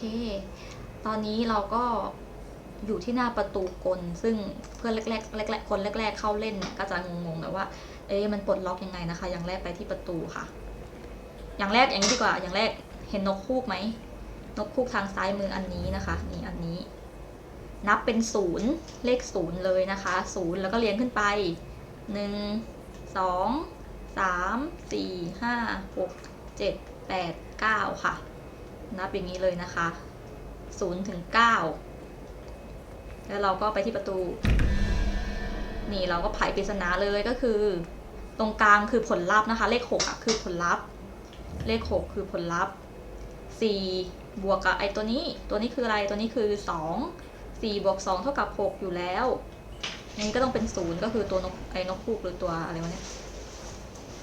เคตอนนี้เราก็อยู่ที่หน้าประตูกล ซึ่งเพื่อนแรกๆแรกๆคนแรก ๆ เข้าเล่นเนี่ยก็จะงงๆแบบว่า เอ๊ะมันปลดล็อกยังไงนะคะ อย่างแรกไปที่ประตูค่ะ อย่างแรกอย่างนี้ดีกว่า อย่างแรกเห็นนกคูกไหม นกคูกทางซ้ายมืออันนี้นะคะ นี่อันนี้ นับเป็นศูนย์เลขศูนย์เลยนะคะ ศูนย์แล้วก็เรียงขึ้นไปหนึ่งสองสามสี่ห้าหกเจ็ดแปดเก้าค่ะ นับอย่างนี้เลยนะคะศูนย์ถึงเก้าแล้วเราก็ไปที่ประตู นี่เราก็ไขปริศนาเลยก็คือ ตรงกลางคือผลลัพธ์นะคะ เลขหกอะคือผลลัพธ์ เลขหกคือผลลัพธ์สี่บวกกับไอ้ตัวนี้ ตัวนี้คืออะไรตัวนี้คือสองสี่บวกสองเท่ากับหกอยู่แล้วอันนี้ก็ต้องเป็นศูนย์ก็คือตัวนกไอ้นกคูกหรือตัวอะไรวะเนี่ย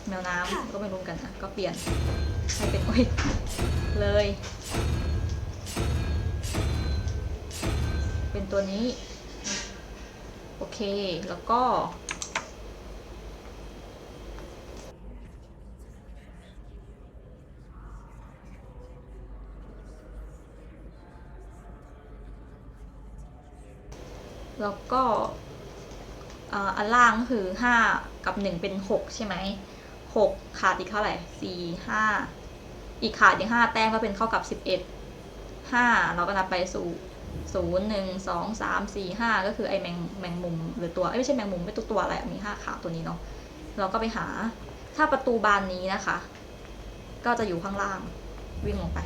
แมวน้ำก็ไม่รู้กันอะก็เปลี่ยน ให้เป็นโอ้ยเลย เป็นตัวนี้ โอเค แล้วก็ แล้วก็อันล่างก็คือห้ากับหนึ่งเป็นหกใช่ไหม หกขาดอีกเท่าไหร่สี่ห้าอีกขาดอีกห้าแต้มก็เป็นเท่ากับสิบเอ็ดห้าเราก็นับไปสู่ศูนย์หนึ่งสองสามสี่ห้าก็คือไอแมงแมงมุมหรือตัวเอ้ยไม่ใช่แมงมุมไม่ตัวตัวอะไรมีห้าขาตัวนี้เนาะเราก็ไปหาถ้าประตูบานนี้นะคะ ก็จะอยู่ข้างล่างวิ่งลงไป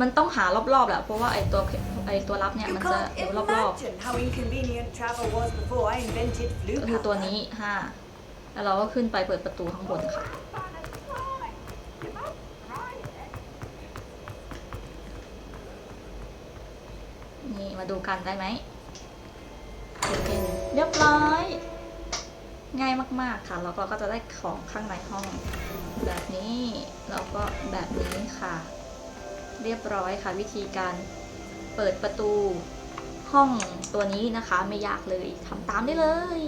มันต้องหารอบๆแหละเพราะว่าไอตัวไอตัวรับเนี่ย You มันจะ can't อยู่รอบ imagine how inconvenient travel was before I invented ๆ flu ก็คือตัว power. นี้ห้าแล้วเราก็ขึ้นไปเปิดประตูข้างบนค่ะนี่มาดูกันได้ไหมโอเคเรียบร้อย ง่ายมากๆค่ะ แล้วเราก็จะได้ของข้างในห้อง แบบนี้แล้วก็แบบนี้ค่ะ เรียบร้อยค่ะ วิธีการเปิดประตูห้องตัวนี้นะคะไม่ยากเลยทำตามได้เลย